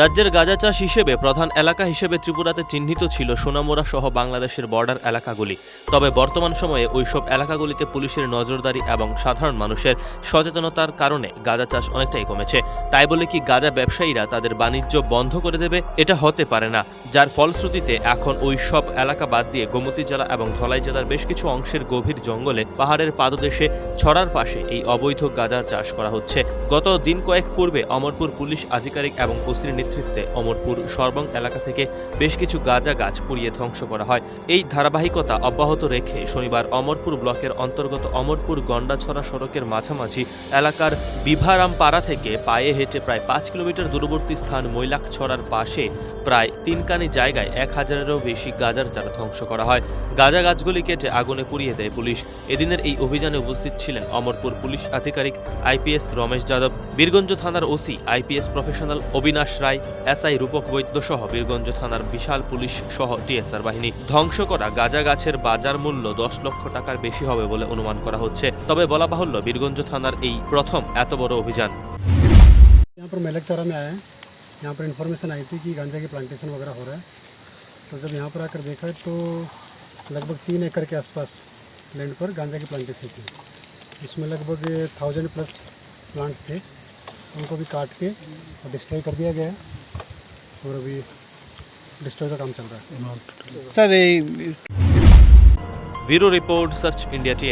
রাজ্যের গাঁজা চাষ হিসেবে প্রধান এলাকা হিসেবে ত্রিপুরাতে চিহ্নিত ছিল সোনামুড়া সহ বাংলাদেশের বর্ডার এলাকাগুলি। তবে বর্তমান সময়ে ওইসব এলাকাগুলিতে পুলিশের নজরদারি এবং সাধারণ মানুষের সচেতনতার কারণে গাঁজা চাষ অনেকটাই কমেছে। তাই বলে কি গাঁজা ব্যবসায়ীরা তাদের বাণিজ্য বন্ধ করে দেবে? এটা হতে পারে না। যার ফলশ্রুতিতে এখন ওই সব এলাকা বাদ দিয়ে গোমতী জেলা এবং ধলাই জেলার বেশ কিছু অংশের গভীর জঙ্গলে পাহাড়ের পাদদেশে ছড়ার পাশে এই অবৈধ গাঁজার চাষ করা হচ্ছে। গত দিন কয়েক পূর্বে অমরপুর পুলিশ আধিকারিক এবং ওসির নেতৃত্বে অমরপুর সর্বং এলাকা থেকে বেশ কিছু গাঁজা গাছ পুড়িয়ে ধ্বংস করা হয়। এই ধারাবাহিকতা অব্যাহত রেখে শনিবার অমরপুর ব্লকের অন্তর্গত অমরপুর গন্ডাছড়া সড়কের মাঝামাঝি এলাকার বিভারাম পাড়া থেকে পায়ে হেঁটে প্রায় পাঁচ কিলোমিটার দূরবর্তী স্থান মৈলাক ছড়ার পাশে প্রায় তিনকানি জায়গায় এক হাজারেরও বেশি গাজার চারা ধ্বংস করা হয়। গাঁজা গাছগুলি কেটে আগুনে পুড়িয়ে দেয় পুলিশ। এদিনের এই অভিযানে উপস্থিত ছিলেন অমরপুর পুলিশ আধিকারিক আইপিএস রমেশ যাদব, বীরগঞ্জ থানার OC IPS professional Abinash Rai SI রূপক বৈদ্য সহ বীরগঞ্জ থানার বিশাল পুলিশ সহ টিএসআর বাহিনী ধ্বংস করা গাঁজা গাছের বাজার মূল্য দশ লক্ষ টাকার বেশি হবে বলে অনুমান করা হচ্ছে তবে বলা বাহুল্য বীরগঞ্জ থানার এই প্রথম এত বড় অভিযান यहाँ पर मेलक चारा में आए हैं यहाँ पर इन्फॉर्मेशन आई थी कि गांजा की प्लांटेशन वगैरह हो रहा है तो जब यहाँ पर आकर देखा तो लगभग तीन एकड़ के आसपास लैंड पर गांजा की प्लांटेशन थी इसमें लगभग थाउजेंड प्लस प्लांट्स थे उनको भी काट के और डिस्ट्रॉय कर दिया गया है। और अभी डिस्ट्रॉय का काम चल रहा है। Sir bureau report search India T